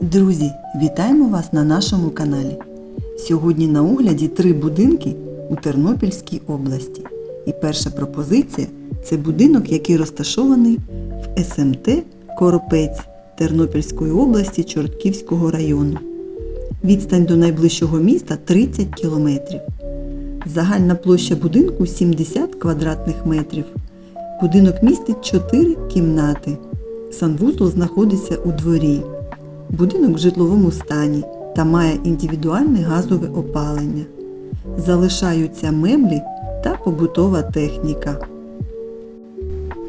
Друзі, вітаємо вас на нашому каналі. Сьогодні на огляді три будинки у Тернопільській області. І перша пропозиція це будинок, який розташований в СМТ Коропець Тернопільської області Чортківського району. Відстань до найближчого міста 30 кілометрів. Загальна площа будинку 70 квадратних метрів. Будинок містить 4 кімнати. Санвузол знаходиться у дворі. Будинок в житловому стані та має індивідуальне газове опалення. Залишаються меблі та побутова техніка.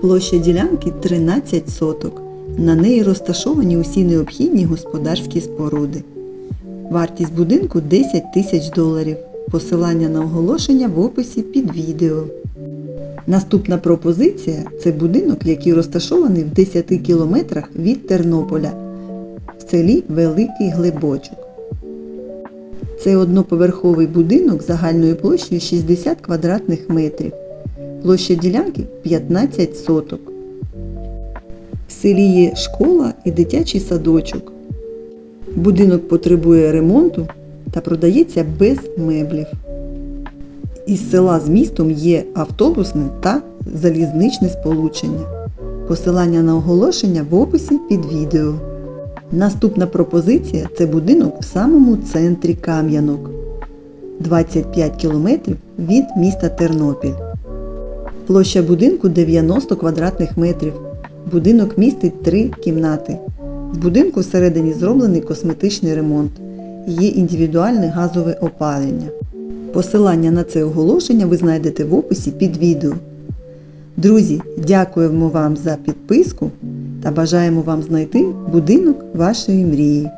Площа ділянки 13 соток. На неї розташовані усі необхідні господарські споруди. Вартість будинку 10 тисяч доларів. Посилання на оголошення в описі під відео. Наступна пропозиція це будинок, який розташований в 10 кілометрах від Тернополя в селі Великий Глибочок. Це одноповерховий будинок загальною площею 60 квадратних метрів. Площа ділянки 15 соток. В селі є школа і дитячий садочок. Будинок потребує ремонту та продається без меблів. Із села з містом є автобусне та залізничне сполучення. Посилання на оголошення в описі під відео. Наступна пропозиція це будинок в самому центрі Кам'янок. 25 км від міста Тернопіль. Площа будинку 90 квадратних метрів. Будинок містить три кімнати. В будинку всередині зроблений косметичний ремонт. Є індивідуальне газове опалення. Посилання на це оголошення ви знайдете в описі під відео. Друзі, дякуємо вам за підписку та бажаємо вам знайти будинок вашої мрії.